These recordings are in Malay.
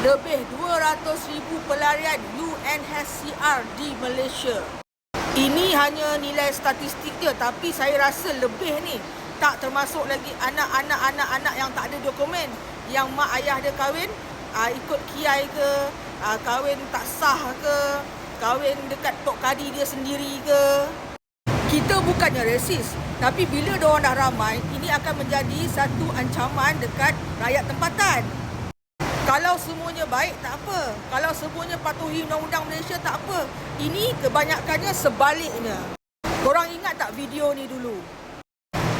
lebih 200,000 pelarian UNHCR di Malaysia. Ini hanya nilai statistik je tapi saya rasa lebih ni. Tak termasuk lagi anak-anak anak-anak yang tak ada dokumen. Yang mak ayah dia kahwin aa, ikut kiai ke, aa, kahwin tak sah ke, kahwin dekat tok kadi dia sendiri ke. Kita bukannya resis, tapi bila diorang dah ramai, ini akan menjadi satu ancaman dekat rakyat tempatan. Kalau semuanya baik, tak apa. Kalau semuanya patuhi undang-undang Malaysia, tak apa. Ini kebanyakannya sebaliknya. Korang ingat tak video ni dulu?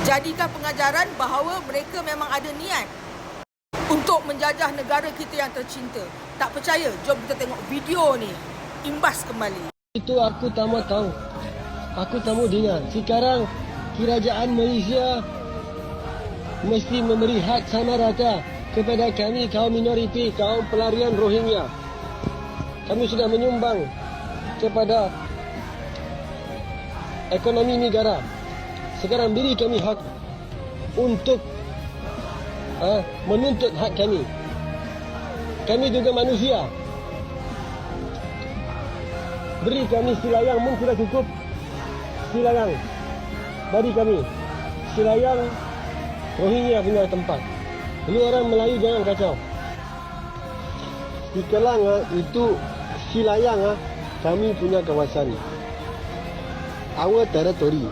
Jadikan pengajaran bahawa mereka memang ada niat untuk menjajah negara kita yang tercinta. Tak percaya? Jom kita tengok video ni. Imbas kembali. Itu aku tak mau tahu. Aku tak mau dengar. Sekarang kerajaan Malaysia mesti memberi hak sama rata kepada kami kaum minoriti, kaum pelarian Rohingya. Kami sudah menyumbang kepada ekonomi negara. Sekarang beri kami hak untuk uh, menuntut hak kami. Kami juga manusia. Beri kami silayang mungkin sudah cukup. Silayang bagi kami. Silayang Rohingya punya tempat. Ini orang Melayu jangan kacau. Di Kelang ah, itu silayang ah, kami punya kawasan. Our territory.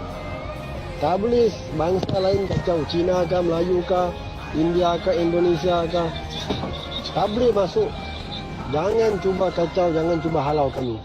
Tak boleh bangsa lain kacau. Cina kah, Melayu kah, India kah, Indonesia kah. Tak boleh masuk. Jangan cuba kacau, jangan cuba halau kami.